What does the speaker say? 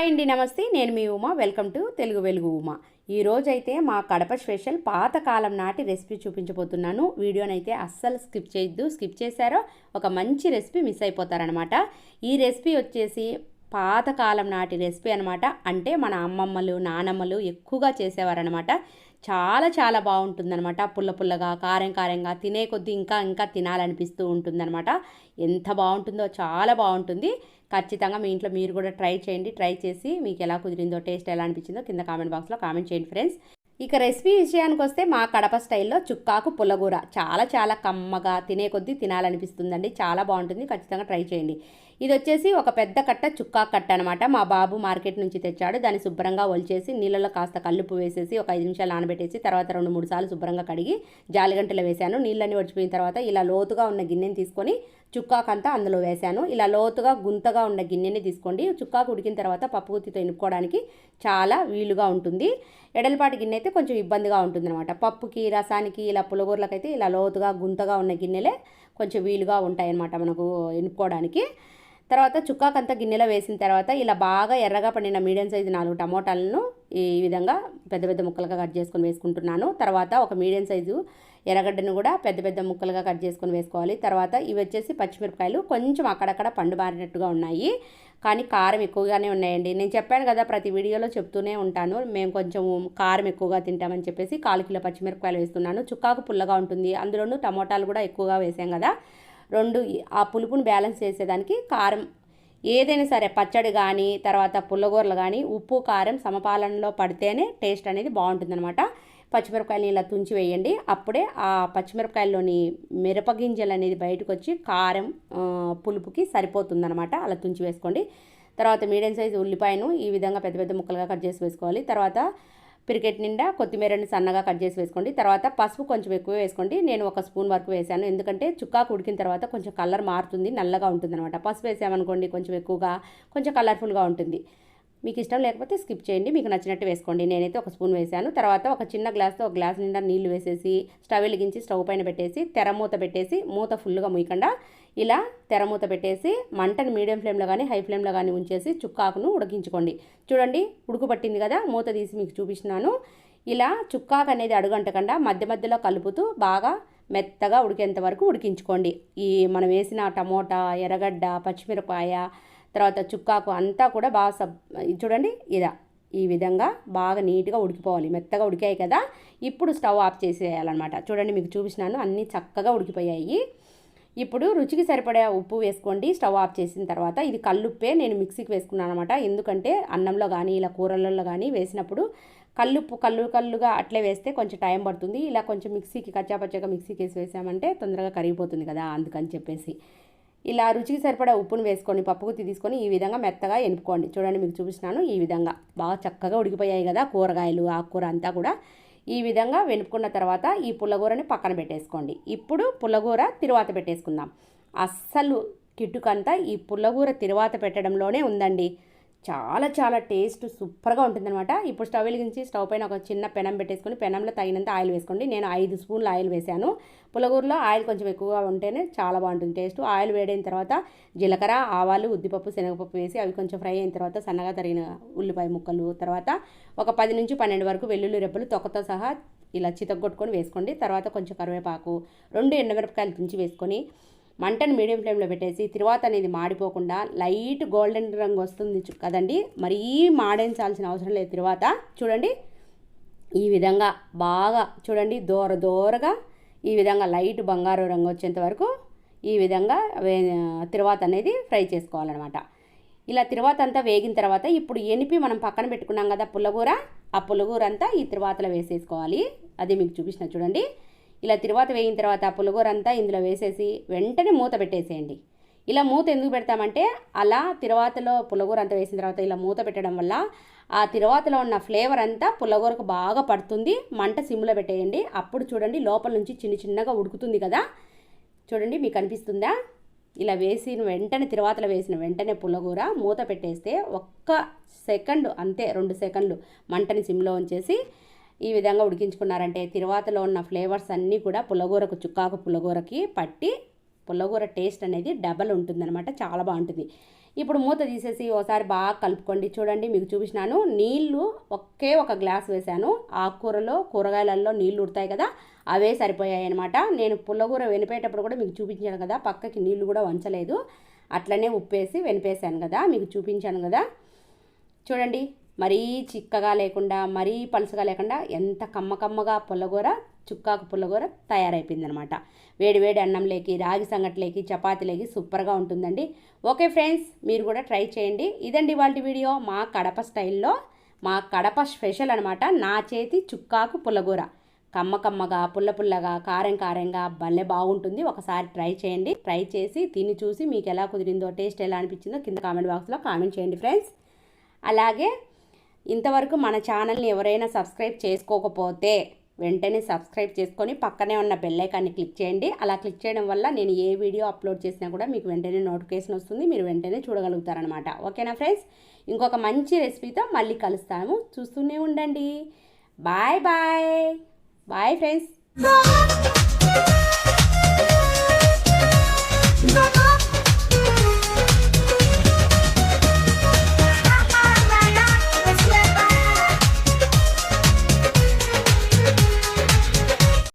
Hi అండి నమస్తే. నేను మీ Uma. Welcome to Telugu Velugu Uma. ఈరోజైతే మా కడప స్పెషల్ పాతకాలం నాటి రెసిపీ చూపించబోతున్నాను. వీడియోనైతే అస్సలు స్కిప్ చేయొద్దు. స్కిప్ చేశారో ఒక మంచి రెసిపీ మిస్ అయిపోతారనమాట ఈ రెసిపీ వచ్చేసి పాతకాలం నాటి రెసిపీ అనమాట అంటే మన అమ్మమ్మలు నానమ్మలు ఎక్కువగా చేసేవారనమాట చాలా చాలా బాగుంటుందన్నమాట. పుల్ల పుల్లగా కారం కారంగా తినే కొద్దీ ఇంకా ఇంకా తినాలనిపిస్తూ ఉంటుందన్నమాట. ఎంత బాగుంటుందో చాలా బాగుంటుంది. ఖచ్చితంగా మీ ఇంట్లో మీరు కూడా ట్రై చేయండి. ట్రై చేసి మీకు ఎలా కుదిరిందో టేస్ట్ ఎలా అనిపించిందో కింద కామెంట్ బాక్స్లో కామెంట్ చేయండి ఫ్రెండ్స్. ఇక రెసిపీ విషయానికి వస్తే మా కడప స్టైల్లో చుక్కాకు పుల్లగూర. చాలా చాలా కమ్మగా తినే కొద్దీ తినాలనిపిస్తుందండి. చాలా బాగుంటుంది. ఖచ్చితంగా ట్రై చేయండి. ఇది వచ్చేసి ఒక పెద్ద కట్ట చుక్కా కట్ట అనమాట మా బాబు మార్కెట్ నుంచి తెచ్చాడు. దాన్ని శుభ్రంగా ఒలిచేసి నీళ్ళలో కాస్త కల్లుపు వేసేసి ఒక ఐదు నిమిషాలు నానబెట్టేసి తర్వాత రెండు మూడు సార్లు శుభ్రంగా కడిగి జాలిగంటలో వేశాను. నీళ్ళని ఒడిచిపోయిన తర్వాత ఇలా లోతుగా ఉన్న గిన్నెని తీసుకొని చుక్కాకంతా అందులో వేశాను. ఇలా లోతుగా గుంతగా ఉన్న గిన్నెని తీసుకోండి. చుక్కాకు ఉడికిన తర్వాత పప్పు గుత్తితో ఎనుక్కోవడానికి చాలా వీలుగా ఉంటుంది. ఎడలపాటి గిన్నె అయితే కొంచెం ఇబ్బందిగా ఉంటుందన్నమాట. పప్పుకి రసానికి ఇలా పులగూరలకైతే ఇలా లోతుగా గుంతగా ఉన్న గిన్నెలే కొంచెం వీలుగా ఉంటాయన్నమాట మనకు ఎనుక్కోవడానికి తర్వాత చుక్కాకంతా గిన్నెలో వేసిన తర్వాత ఇలా బాగా ఎర్రగా పండిన మీడియం సైజు నాలుగు టమోటాలను ఈ విధంగా పెద్ద పెద్ద ముక్కలుగా కట్ చేసుకొని వేసుకుంటున్నాను. తర్వాత ఒక మీడియం సైజు ఎర్రగడ్డను కూడా పెద్ద పెద్ద ముక్కలుగా కట్ చేసుకొని వేసుకోవాలి. తర్వాత ఇవి వచ్చేసి పచ్చిమిరపకాయలు కొంచెం అక్కడక్కడ పండు మారినట్టుగా ఉన్నాయి. కానీ కారం ఎక్కువగానే ఉన్నాయండి. నేను చెప్పాను కదా ప్రతి వీడియోలో చెప్తూనే ఉంటాను. మేము కొంచెం కారం ఎక్కువగా తింటామని చెప్పేసి కాలు కిలో పచ్చిమిరపకాయలు వేస్తున్నాను. చుక్కాకు పుల్లగా ఉంటుంది. అందులోనూ టమోటాలు కూడా ఎక్కువగా వేసాం కదా. రెండు ఆ పులుపుని బ్యాలెన్స్ చేసేదానికి కారం ఏదైనా సరే పచ్చడి కానీ తర్వాత పుల్లగూరలు కానీ ఉప్పు కారం సమపాలనలో పడితేనే టేస్ట్ అనేది బాగుంటుందన్నమాట. పచ్చిమిరపకాయలు ఇలా తుంచి వేయండి. అప్పుడే ఆ పచ్చిమిరపకాయల్లోని మిరపగింజలు అనేది బయటకు వచ్చి కారం పులుపుకి సరిపోతుందన్నమాట. అలా తుంచి వేసుకోండి. తర్వాత మీడియం సైజు ఉల్లిపాయను ఈ విధంగా పెద్ద పెద్ద ముక్కలుగా కట్ చేసి వేసుకోవాలి. తర్వాత పిరికెట్ నిండా కొత్తిమీరని సన్నగా కట్ చేసి వేసుకోండి. తర్వాత పసుపు కొంచెం ఎక్కువ వేసుకోండి. నేను ఒక స్పూన్ వరకు వేసాను. ఎందుకంటే చుక్కా ఉడికిన తర్వాత కొంచెం కలర్ మారుతుంది నల్లగా ఉంటుంది అనమాట పసుపు వేసామనుకోండి కొంచెం ఎక్కువగా కొంచెం కలర్ఫుల్గా ఉంటుంది. మీకు ఇష్టం లేకపోతే స్కిప్ చేయండి మీకు నచ్చినట్టు వేసుకోండి. నేనైతే ఒక స్పూన్ వేసాను తర్వాత ఒక చిన్న గ్లాస్తో ఒక గ్లాస్ నిండా నీళ్ళు వేసేసి స్టవ్ వెలిగించి స్టవ్ పైన పెట్టేసి తెర మూత పెట్టేసి మూత ఫుల్గా మూయకుండా ఇలా తెర మూత పెట్టేసి మంటను మీడియం ఫ్లేమ్లో కానీ హై ఫ్లేమ్లో కానీ ఉంచేసి చుక్కాకును ఉడికించుకోండి. చూడండి ఉడుకు పట్టింది కదా మూత తీసి మీకు చూపిస్తున్నాను. ఇలా చుక్కాకు అనేది అడుగంటకుండా మధ్య మధ్యలో కలుపుతూ బాగా మెత్తగా ఉడికేంత వరకు ఉడికించుకోండి. ఈ మనం వేసిన టమోటా ఎర్రగడ్డ పచ్చిమిరపాయ తర్వాత చుక్కాకు అంతా కూడా బాగా సబ్ చూడండి ఇదా. ఈ విధంగా బాగా నీట్గా ఉడికిపోవాలి. మెత్తగా ఉడికాయి కదా. ఇప్పుడు స్టవ్ ఆఫ్ చేసేయాలన్నమాట. చూడండి మీకు చూపించినాను అన్నీ చక్కగా ఉడికిపోయాయి. ఇప్పుడు రుచికి సరిపడే ఉప్పు వేసుకోండి. స్టవ్ ఆఫ్ చేసిన తర్వాత ఇది కల్లుప్పే నేను మిక్సీకి వేసుకున్నాను అనమాట ఎందుకంటే అన్నంలో కానీ ఇలా కూరలలో కానీ వేసినప్పుడు కల్లుప్పు కల్లు కల్లుగా అట్లే వేస్తే కొంచెం టైం పడుతుంది. ఇలా కొంచెం మిక్సీకి కచ్చాపచ్చగా మిక్సీకి వేసి వేసామంటే తొందరగా కరిగిపోతుంది కదా అందుకని చెప్పేసి. ఇలా రుచికి సరిపడా ఉప్పును వేసుకొని పప్పుగుత్తి తీసుకొని ఈ విధంగా మెత్తగా ఎనుపుకోండి. చూడండి మీకు చూపిస్తున్నాను ఈ విధంగా. బాగా చక్కగా ఉడికిపోయాయి కదా కూరగాయలు ఆకుకూర అంతా కూడా. ఈ విధంగా వెనుపుకున్న తర్వాత ఈ పుల్లగూరని పక్కన పెట్టేసుకోండి. ఇప్పుడు పుల్లగూర తిరువాత పెట్టేసుకుందాం. అస్సలు కిట్టుకంతా ఈ పుల్లగూర తిరువాత పెట్టడంలోనే ఉందండి. చాలా చాలా టేస్ట్ సూపర్గా ఉంటుందన్నమాట. ఇప్పుడు స్టవ్ వెలిగించి స్టవ్ పైన ఒక చిన్న పెనం పెట్టేసుకొని పెనంలో తగినంత ఆయిల్ వేసుకోండి. నేను ఐదు స్పూన్ల ఆయిల్ వేశాను పులగూరలో ఆయిల్ కొంచెం ఎక్కువగా ఉంటేనే చాలా బాగుంటుంది టేస్ట్. ఆయిల్ వేడైన తర్వాత జీలకర్ర ఆవాలు ఉద్దిపప్పు శనగపప్పు వేసి అవి కొంచెం ఫ్రై అయిన తర్వాత సన్నగా తరిగిన ఉల్లిపాయ ముక్కలు తర్వాత ఒక పది నుంచి పన్నెండు వరకు వెల్లుల్లి రెబ్బలు తొక్కతో సహా ఇలా చితగొట్టుకొని వేసుకోండి. తర్వాత కొంచెం కరివేపాకు రెండు ఎండమిరపకాయలు తుంచి వేసుకొని మంటను మీడియం ఫ్లేమ్లో పెట్టేసి తిరువాత అనేది మాడిపోకుండా లైట్ గోల్డెన్ రంగు వస్తుంది కదండి? మరీ మాడించాల్సిన అవసరం లేదు తిరువాత. చూడండి. ఈ విధంగా బాగా చూడండి. దూర దూరగా ఈ విధంగా లైట్ బంగారు రంగు వచ్చేంత వరకు ఈ విధంగా వే తిరువాత అనేది ఫ్రై చేసుకోవాలన్నమాట. ఇలా తిరువాత అంతా వేగిన తర్వాత ఇప్పుడు ఎనిపి మనం పక్కన పెట్టుకున్నాం కదా పుల్లగూర ఆ పుల్లగూర అంతా ఈ తిరువాతలో వేసేసుకోవాలి. అది మీకు చూపించిన చూడండి. ఇలా తిరువాత వేయిన తర్వాత పులగూరంతా ఇందులో వేసేసి వెంటనే మూత పెట్టేసేయండి. ఇలా మూత ఎందుకు పెడతామంటే అలా తిరువాతలో పులగూర అంతా వేసిన తర్వాత ఇలా మూత పెట్టడం వల్ల ఆ తిరువాతలో ఉన్న ఫ్లేవర్ అంతా పుల్లగూరకు బాగా పడుతుంది. మంట సిమ్లో పెట్టేయండి. అప్పుడు చూడండి లోపల నుంచి చిన్న చిన్నగా ఉడుకుతుంది కదా. చూడండి మీకు అనిపిస్తుందా? ఇలా వేసిన వెంటనే తిరువాతలో వేసిన వెంటనే పుల్లగూర మూత పెట్టేస్తే ఒక్క సెకండ్ అంతే రెండు సెకండ్లు మంటని సిమ్లో ఉంచేసి ఈ విధంగా ఉడికించుకున్నారంటే తిరువాతలో ఉన్న ఫ్లేవర్స్ అన్నీ కూడా పులగూరకు చుక్కాకు పులగూరకి పట్టి పుల్లగూర టేస్ట్ అనేది డబల్ ఉంటుందన్నమాట. చాలా బాగుంటుంది. ఇప్పుడు మూత తీసేసి ఒకసారి బాగా కలుపుకోండి. చూడండి మీకు చూపించినాను నీళ్ళు ఒకే ఒక గ్లాస్ వేశాను. ఆకుకూరలో కూరగాయలలో నీళ్ళు ఉడతాయి కదా అవే సరిపోయాయి అనమాట నేను పుల్లగూర వెనిపేటప్పుడు కూడా మీకు చూపించాను కదా పక్కకి నీళ్ళు కూడా వంచలేదు. అట్లనే ఉప్పేసి వెనిపేశాను కదా మీకు చూపించాను కదా. చూడండి మరీ చిక్కగా లేకుండా మరీ పలుసుగా లేకుండా ఎంత కమ్మ కమ్మగా పుల్లగూర చుక్కాకు పుల్లగూర తయారైపోయిందనమాట. వేడి వేడి అన్నంలోకి రాగి సంగట్లేకి చపాతీలేకి సూపర్గా ఉంటుందండి. ఓకే ఫ్రెండ్స్ మీరు కూడా ట్రై చేయండి. ఇదండి వాళ్ళ వీడియో. మా కడప స్టైల్లో మా కడప స్పెషల్ అనమాట. నా చేతి చుక్కాకు పుల్లగూర. కమ్మ కమ్మగా పుల్ల పుల్లగా కారం కారంగా భలే బాగుంటుంది. ఒకసారి ట్రై చేయండి. ట్రై చేసి తిని చూసి మీకు ఎలా కుదిరిందో టేస్ట్ ఎలా అనిపించిందో కింద కామెంట్ బాక్స్లో కామెంట్ చేయండి ఫ్రెండ్స్. అలాగే ఇంతవరకు మన ఛానల్ని ఎవరైనా సబ్స్క్రైబ్ చేసుకోకపోతే వెంటనే సబ్స్క్రైబ్ చేసుకొని పక్కనే ఉన్న బెల్లైకాన్ని క్లిక్ చేయండి. అలా క్లిక్ చేయడం వల్ల నేను ఏ వీడియో అప్లోడ్ చేసినా కూడా మీకు వెంటనే నోటిఫికేషన్ వస్తుంది. మీరు వెంటనే చూడగలుగుతారనమాట ఓకేనా ఫ్రెండ్స్ ఇంకొక మంచి రెసిపీతో మళ్ళీ కలుస్తాము. చూస్తూనే ఉండండి. Bye bye bye friends